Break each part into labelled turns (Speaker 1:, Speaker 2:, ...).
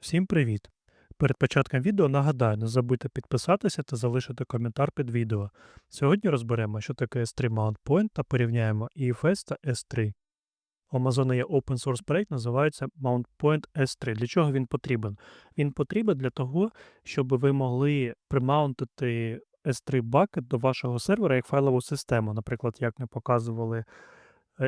Speaker 1: Всім привіт! Перед початком відео нагадаю, не забудьте підписатися та залишити коментар під відео. Сьогодні розберемо, що таке S3 Mount Point та порівняємо EFS та S3. У Amazon є open source проект, називається Mount Point S3. Для чого він потрібен? Він потрібен для того, щоб ви могли примаунтити S3 bucket до вашого сервера як файлову систему. Наприклад, як ми показували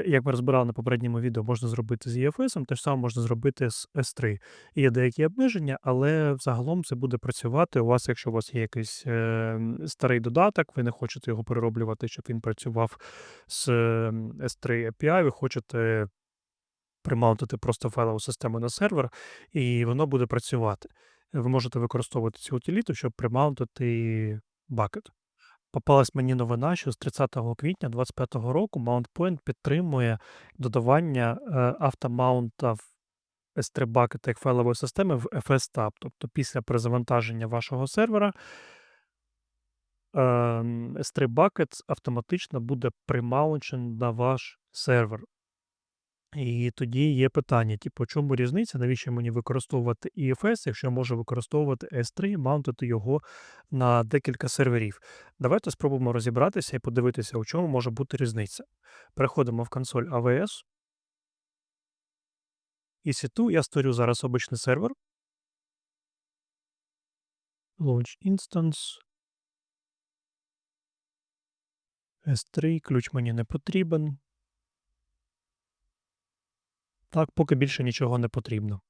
Speaker 1: як ми розбирали на попередньому відео, можна зробити з EFS, те ж саме можна зробити з S3. Є деякі обмеження, але загалом це буде працювати. У вас, якщо у вас є якийсь е, старий додаток, ви не хочете його перероблювати, щоб він працював з S3 API, ви хочете примаунтити просто файлову систему на сервер, і воно буде працювати. Ви можете використовувати цю утиліту, щоб примаунтити бакет. Попалась мені новина, що з 30 квітня 2025 року MountPoint підтримує додавання е, автомаунта в S3 Bucket як файлової системи в FSTAP. Тобто після перезавантаження вашого сервера е, S3 Bucket автоматично буде примаунчен на ваш сервер. І тоді є питання: типу, чому різниця? Навіщо мені використовувати EFS, якщо я можу використовувати S3, маунтити його на декілька серверів? Давайте спробуємо розібратися і подивитися, у чому може бути різниця. Переходимо в консоль AWS. EC2 я створю зараз обичний сервер. Launch Instance. S3, ключ мені не потрібен. Так, поки більше нічого не потрібно.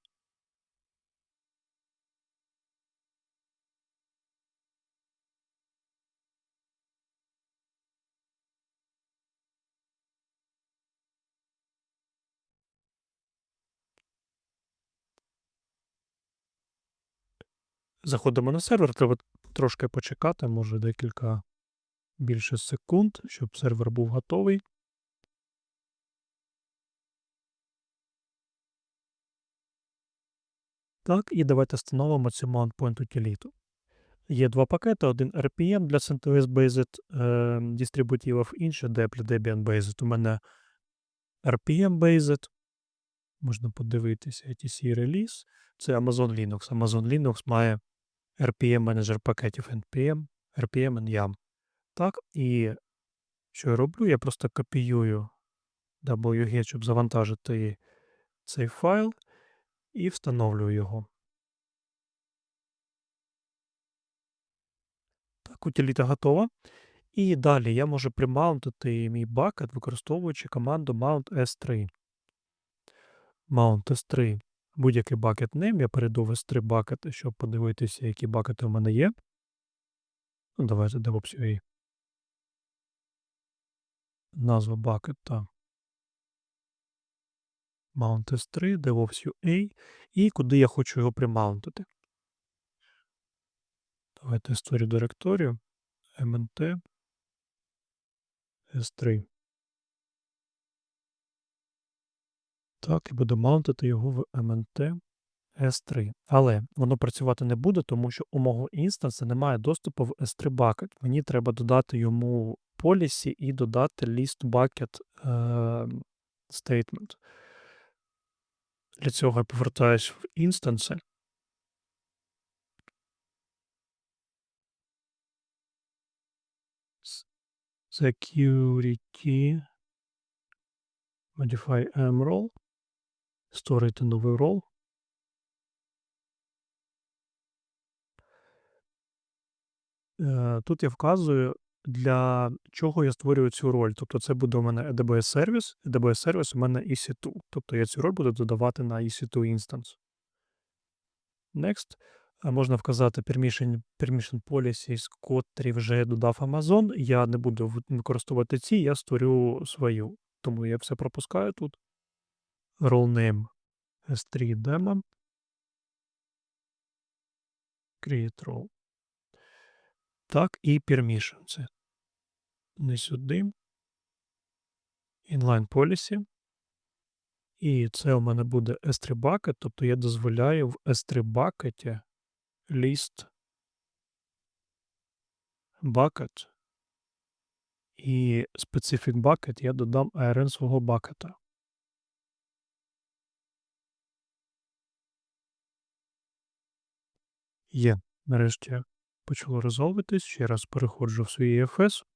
Speaker 1: Заходимо на сервер, треба трошки почекати, може декілька більше секунд, щоб сервер був готовий. Так, і давайте встановимо цю mountpoint утиліту. Є два пакети: один RPM для CentOS Based е, дистрибутивів, інший для Debian Based. У мене RPM Based. Можна подивитися etc Release. Це Amazon Linux. Amazon Linux має RPM менеджер пакетів NPM, RPM and YAM. Так, і що я роблю? Я просто копіюю wget, щоб завантажити цей файл і встановлюю його. Так, утиліта готова. І далі я можу примаунтити мій бакет, використовуючи команду mount s3. Mount s3. Будь-який бакет name, я перейду в s3 бакети, щоб подивитися, які бакети в мене є. Ну, Давайте DevOps UA. Назва бакета. Mount S3, DevOps UA і куди я хочу його примаунтити. Давайте створю директорію MNT S3. Так, і буду маунтити його в MNT S3. Але воно працювати не буде, тому що у мого інстанса немає доступу в S3 bucket. Мені треба додати йому полісі і додати list bucket е, statement. Для цього я повертаюсь в інстанси. Security. Modify mRole. Створити новий рол. Е, тут я вказую, для чого я створюю цю роль. Тобто це буде у мене AWS сервіс, AWS сервіс у мене EC2. Тобто я цю роль буду додавати на EC2 instance. Next. Можна вказати permission permission policies, котрі вже додав Amazon. Я не буду використовувати ці, я створю свою. Тому я все пропускаю тут. Role name S3 demo. Create role. Так, і permission. Не сюди. Inline policy. І це у мене буде S3 bucket, тобто я дозволяю в S3 bucket list bucket і specific bucket я додам ARN свого бакета. Є. Нарешті почало резолвитись. Ще раз переходжу в свій EFS.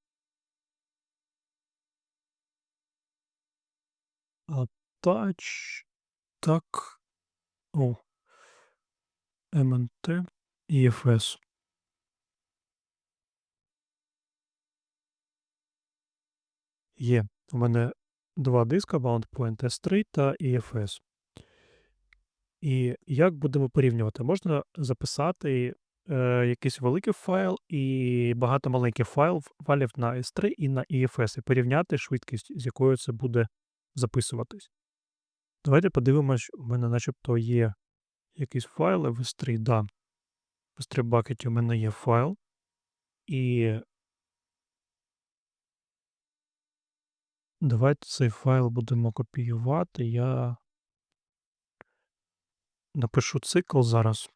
Speaker 1: Attach. Так. О. MNT. EFS. Є. У мене два диска BoundPoint S3 та EFS. І як будемо порівнювати? Можна записати е, якийсь великий файл і багато маленьких файл, файлів на S3 і на EFS, і порівняти швидкість, з якою це буде записуватись. Давайте подивимось, у мене начебто є якісь файли в S3. Да. В S3 бакеті у мене є файл. І давайте цей файл будемо копіювати. Я напишу цикл зараз.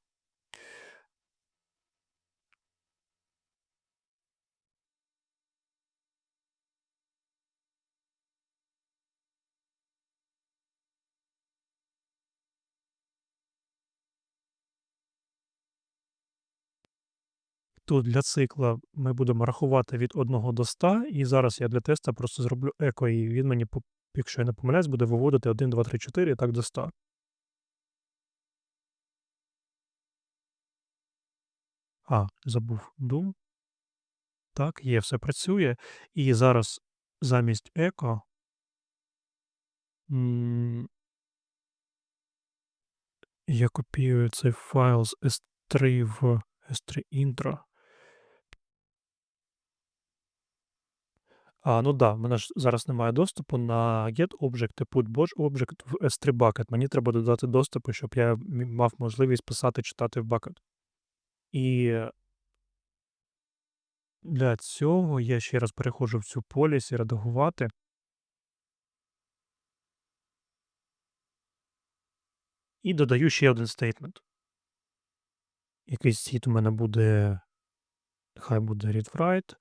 Speaker 1: Тут для цикла ми будемо рахувати від 1 до 100, і зараз я для теста просто зроблю еко, і він мені, якщо я не помиляюсь, буде виводити 1, 2, 3, 4 і так до 100. А, забув do. Так, є, все працює. І зараз замість еко. Я копіюю цей файл з S3 в S3 intro. А, ну да, в мене ж зараз немає доступу на get-object і put-object в S3 bucket. Мені треба додати доступи, щоб я мав можливість писати, читати в bucket. І для цього я ще раз переходжу в цю полісі редагувати. І додаю ще один стейтмент. Якийсь сіт у мене буде. Хай буде read write.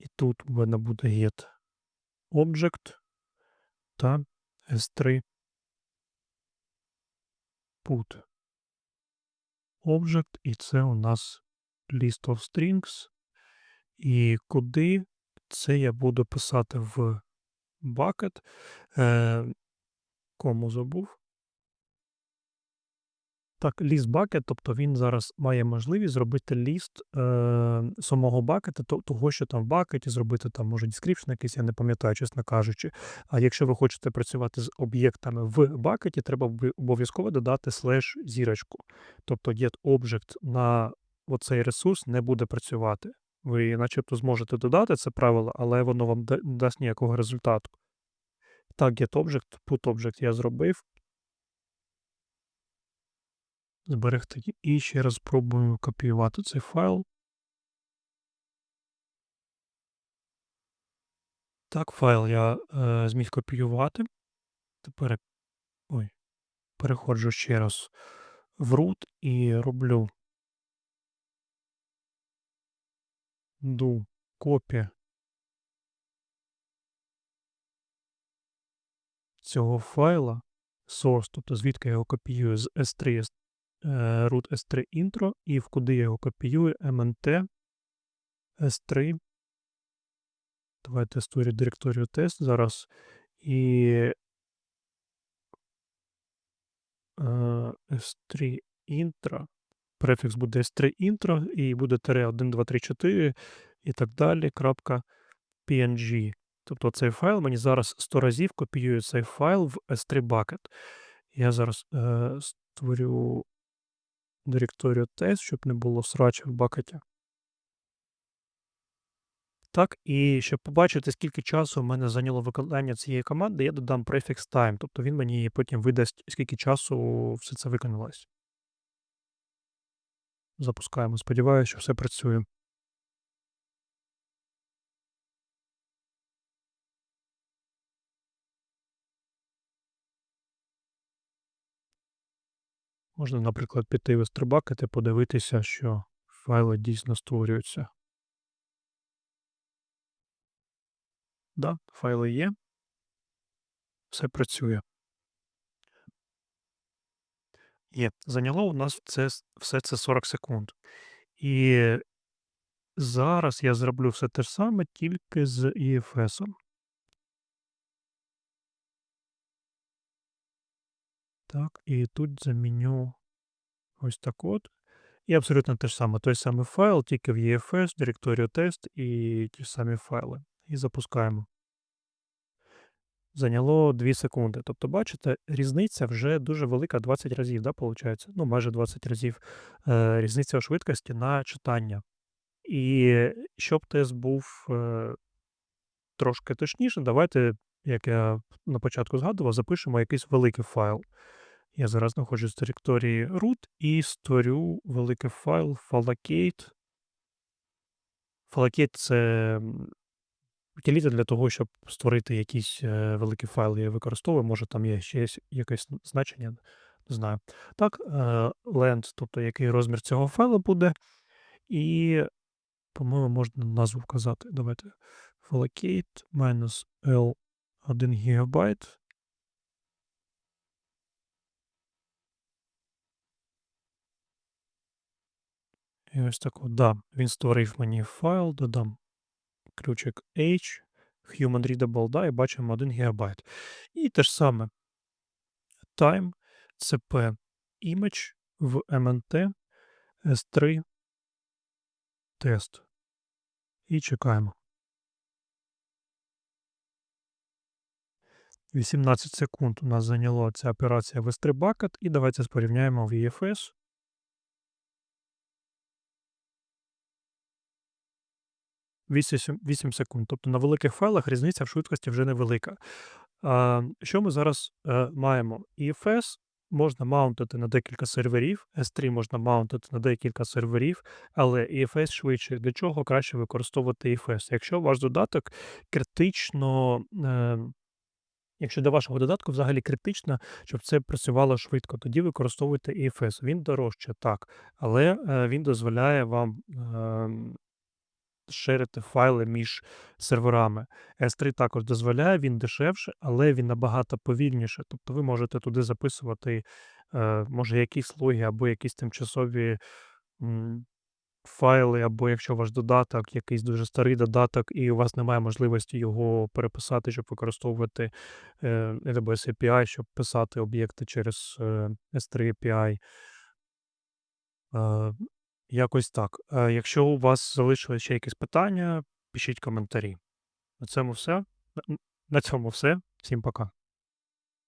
Speaker 1: І тут у мене буде get object та S3 put object, і це у нас list of strings. І куди це я буду писати в bucket. Е, кому забув? Так, list bucket, тобто він зараз має можливість зробити ліст е, самого бакета, то, того, що там в бакеті, зробити там, може, description якийсь, я не пам'ятаю, чесно кажучи. А якщо ви хочете працювати з об'єктами в бакеті, треба обов'язково додати слеш зірочку. Тобто get object на оцей ресурс не буде працювати. Ви начебто зможете додати це правило, але воно вам не дасть ніякого результату. Так, get object, put object я зробив. Зберегти. І ще раз спробую копіювати цей файл. Так, файл я е, зміг копіювати. Тепер ой, переходжу ще раз в root і роблю do copy цього файла source, тобто звідки я його копіюю з S3 е, root S3 intro, і в куди я його копіюю mnt S3. Давайте створю директорію тест зараз. І е, S3 intro. Префікс буде S3 intro і буде тире 1, 2, 3, 4 і так далі. крапка PNG. Тобто цей файл мені зараз 100 разів копіює цей файл в S3 bucket. Я зараз е, створю директорію тест, щоб не було срача в бакеті. Так, і щоб побачити, скільки часу в мене зайняло виконання цієї команди, я додам префікс time, тобто він мені потім видасть, скільки часу все це виконалось. Запускаємо. Сподіваюся, що все працює. Можна, наприклад, піти в S3 і подивитися, що файли дійсно створюються. Да, файли є. Все працює. Є. Зайняло у нас це все це 40 секунд. І зараз я зроблю все те ж саме, тільки з EFS. Так, і тут заміню ось так от. І абсолютно те ж саме. Той самий файл, тільки в EFS, директорію тест і ті самі файли. І запускаємо. Зайняло 2 секунди. Тобто, бачите, різниця вже дуже велика 20 разів, да, получається? Ну, майже 20 разів е, різниця у швидкості на читання. І щоб тест був е, трошки точніше, давайте, як я на початку згадував, запишемо якийсь великий файл. Я зараз знаходжусь в директорії root і створю великий файл fallocate. Fallocate – це утиліта для того, щоб створити якийсь е, великий файл. Я використовую, може там є ще якесь значення, не знаю. Так, е, length, тобто який розмір цього файлу буде. І, по-моєму, можна назву вказати. Давайте fallocate minus L 1 ГБ. І ось так от, да, він створив мені файл, додам ключик H, human readable, да, і бачимо 1 ГБ. І те ж саме time, cp image в MNT S3 тест. І чекаємо. 18 секунд у нас зайняло ця операція в S3 Bucket, і давайте порівняємо в EFS. 8, 8 секунд. Тобто на великих файлах різниця в швидкості вже невелика. Що ми зараз е, маємо? EFS можна маунтити на декілька серверів, S3 можна маунтити на декілька серверів, але EFS швидше. Для чого краще використовувати EFS? Якщо ваш додаток критично. Е, Якщо до вашого додатку взагалі критично, щоб це працювало швидко, тоді використовуйте EFS. Він дорожче, так, але е, він дозволяє вам шерити файли між серверами. S3 також дозволяє, він дешевше, але він набагато повільніше. Тобто ви можете туди записувати, е, може, якісь логи або якісь тимчасові файли, або якщо ваш додаток, якийсь дуже старий додаток, і у вас немає можливості його переписати, щоб використовувати е, AWS API, щоб писати об'єкти через е, S3 API. Якось так. Е, Якщо у вас залишилися ще якісь питання, пишіть коментарі. На цьому все. На цьому все. Всім пока.